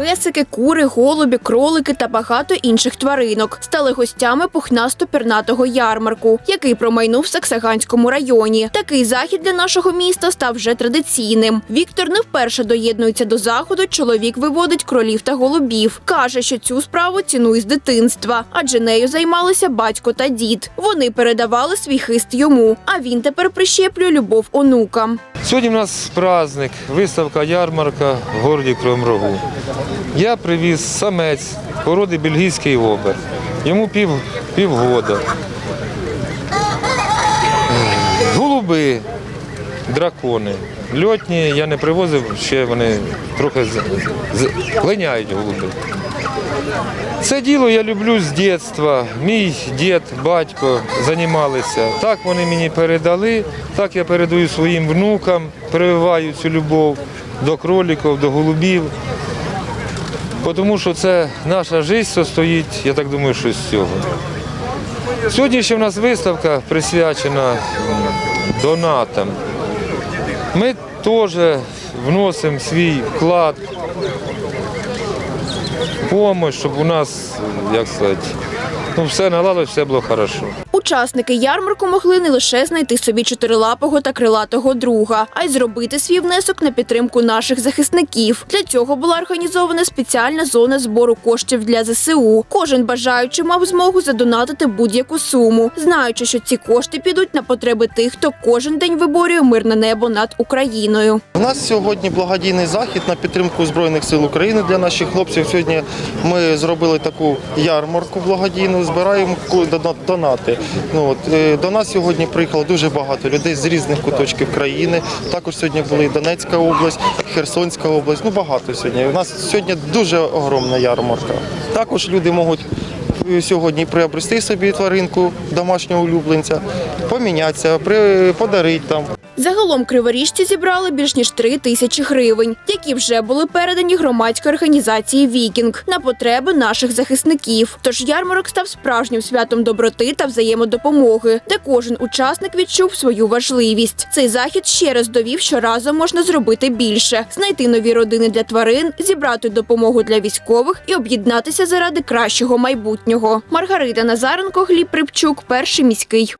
Песики, кури, голубі, кролики та багато інших тваринок стали гостями пухнасто-пернатого ярмарку, який промайнув в Саксаганському районі. Такий захід для нашого міста став вже традиційним. Віктор не вперше доєднується до заходу. Чоловік виводить кролів та голубів. каже, що цю справу цінує з дитинства, адже нею займалися батько та дід. Вони передавали свій хист йому, а він тепер прищеплює любов онукам. Сьогодні в нас праздник, виставка ярмарка в городі Кривому. Я привіз самець породи бельгійський обер. Йому пів, півгода. Голуби, дракони. Льотні я не привозив, ще вони трохи линяють голуби. Це діло я люблю з дитинства. Мій дід, батько займалися. Так вони мені передали, так я передаю своїм внукам, прививаю цю любов до кроликів, до голубів. Тому що це наша життя стоїть, я так думаю, що з цього. Сьогодні ще в нас виставка присвячена донатам. Ми теж вносимо свій вклад допомогу, щоб у нас, як сказати, ну, все наладилось, все було хорошо. Учасники ярмарку могли не лише знайти собі чотирилапого та крилатого друга, а й зробити свій внесок на підтримку наших захисників. Для цього була організована спеціальна зона збору коштів для ЗСУ. Кожен бажаючий мав змогу задонатити будь-яку суму, знаючи, що ці кошти підуть на потреби тих, хто кожен день виборює мирне небо над Україною. У нас сьогодні благодійний захід на підтримку Збройних сил України для наших хлопців. Сьогодні ми зробили таку ярмарку благодійну, збираємо донати. Ну, от, е, до нас сьогодні приїхало дуже багато людей з різних куточків країни. Також сьогодні були Донецька область, Херсонська область. Ну багато сьогодні. У нас сьогодні дуже огромна ярмарка. Також люди можуть е, сьогодні приобрести собі тваринку домашнього улюбленця, помінятися, подарити там. Загалом криворіжці зібрали більш ніж три тисячі гривень, які вже були передані громадської організації Вікінг на потреби наших захисників. Тож ярмарок став справжнім святом доброти та взаємодопомоги, де кожен учасник відчув свою важливість. Цей захід ще раз довів, що разом можна зробити більше, знайти нові родини для тварин, зібрати допомогу для військових і об'єднатися заради кращого майбутнього. Маргарита Назаренко, Гліб Припчук, перший міський.